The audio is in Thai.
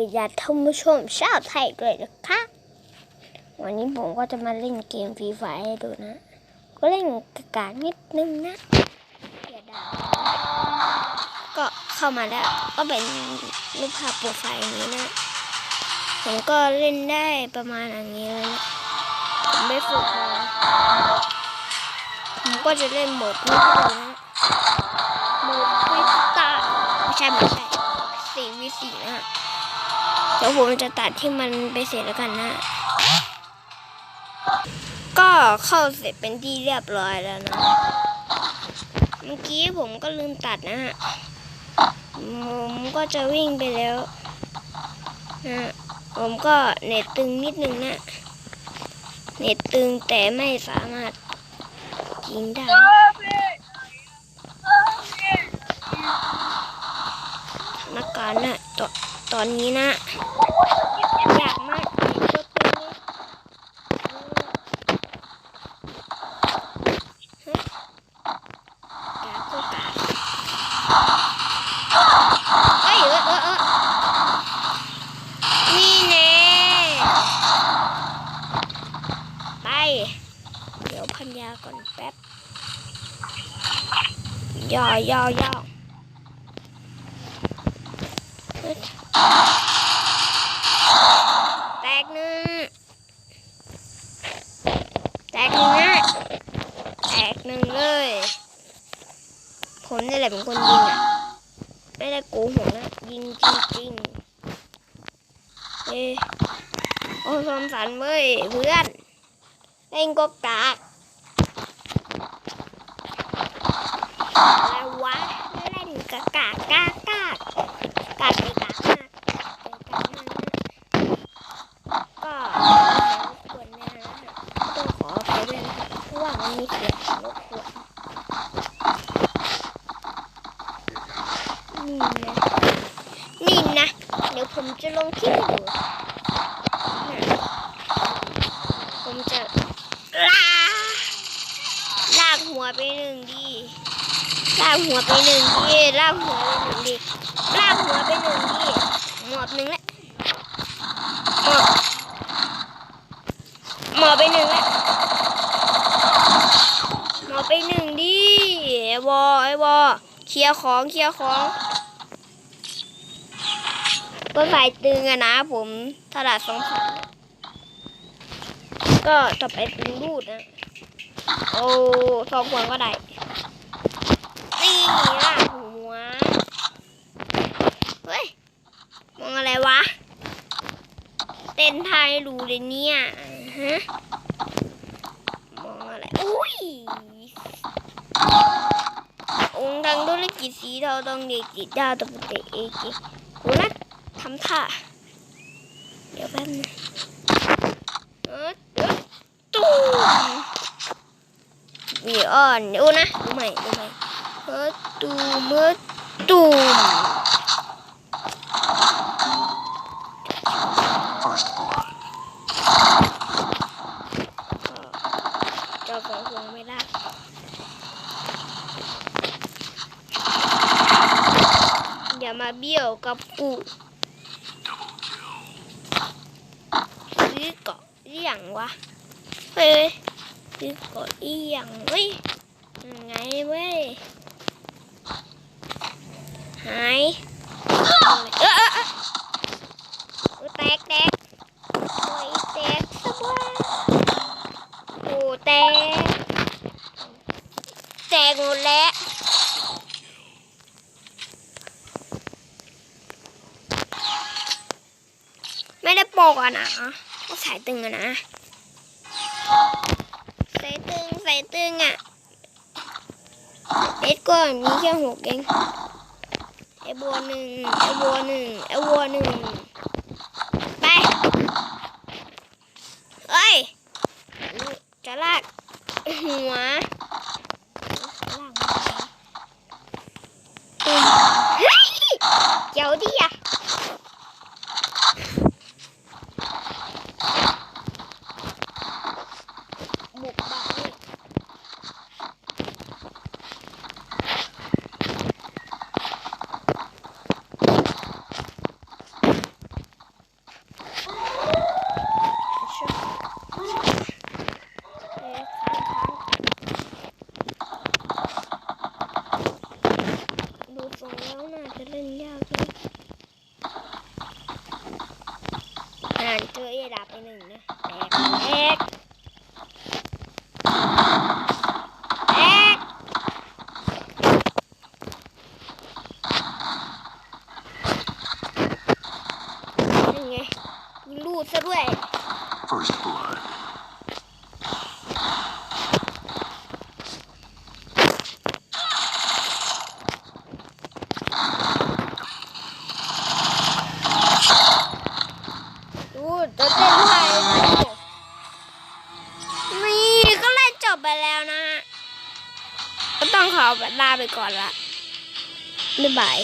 วิญญาณท่านผู้ชมชาวไทยด้วยนะคะ วันนี้ผมก็จะมาเล่นเกมฟรีไฟให้ดูนะ ก็เล่นกากานิดนึงนะอย่าด่าก็เข้ามาแล้ว ก็เป็นรูปภาพโปรไฟล์นี้นะ ผมก็เล่นได้ประมาณอย่างนี้เลยนะผมไม่ฝึกมาผมก็จะเล่นโหมดนี้ดูนะโหมดฟิสตาไม่ใช่ไม่ใช่สี่วิสี่นะ เดี๋ยวผมจะตัดที่มันไปเสร็จแล้วกันนะ ก็เข้าเสร็จเป็นที่เรียบร้อยแล้วนะ เมื่อกี้ผมก็ลืมตัดนะฮะ ผมก็จะวิ่งไปแล้วนะผมก็เน็ตตึงนิดนึงนะ เน็ตตึงแต่ไม่สามารถยิงได้สถาการณ์นะตอน ตอนนี้นะอยากมากอีกตัวตึงนี้กาก็กาเอ้ยเออเออเออนี่แน่ไปเดี๋ยวพันยาก่อนแป๊บย่อย่อย่อเฮ้ยแตกหนึ่งแตกหนึ่งนะแตกหนึ่งเลย ผมนี่แหละเป็นคนยิงอะ ไม่ได้โกหกนะ ยิงจริงๆเอ้ยโอ้ยความสันเว้ยเพื่อนเล่นก็กากอะไรวะเล่นกากากกากกากกากไปกากมากกากไปกากมากนะก็ขอรบกวนนะฮะต้องขออภัยด้วยนะครับเพราะว่ามันมีเสียงรบกวนนี่นะ นี่นะ เดี๋ยวผมจะลงคลิปให้ดูผมจะลาลากหัวไปหนึ่งดีลากหัวไปหนึ่งดีลากหัวไปหนึ่งดีลากหัวไปหนึ่งดีหมอบหนึ่งแล้วหมอบหมอบไปหนึ่งแล้วหมอบไปหนึ่งดีไอวอไอวอเคลียร์ของเคลียร์ของ ก็สายตึงอะนะผมถนัดสองพันก็ต่อไปตึงรูดนะ โอ้สองขวงก็ได้นี่ล่ะหัว เฮ้ย มองอะไรวะ เต้นไทยรู้เลยเนี่ยฮะมองอะไร อุ้ย องค์ทางธุรกิจสีเทาต้องเด็กจิตดาวตะปุเตะเอเกกูนะ ทำท่า เดี๋ยวแป๊บนึงเออเออตูมวีอ่อนดูนะดูใหม่ดูใหม่เออตูมเออตูม First blood. เจ้าของห่วงไม่ได้อย่ามาเบี้ยวกับกูซื้อเกาะ อีหยังวะ เฮ้ยซื้อเกาะอีหยังเว้ยยังไงเว้ย หายเออเออเออแตกแตกโอ้ยแตกสบายโอ้แตก แตกหมดแล้วไม่ได้โปกอะนะ สายตึงอะนะสายตึงสายตึงอะเอ็ดก็มีแค่หกเองไอบัวหนึ่งไอบัวหนึ่งไอบัวหนึ่งไปเอ้ยจะลากหัวลากมาตุ้มเฮ้ยเดี๋ยวดิอะ บุกบ้านนี่ ดซะด้วย First blood. ดูตัวเต้นไทยนี่ก็เล่นจบไปแล้วนะฮะก็ต้องขอลาไปก่อนละบ๊ายบาย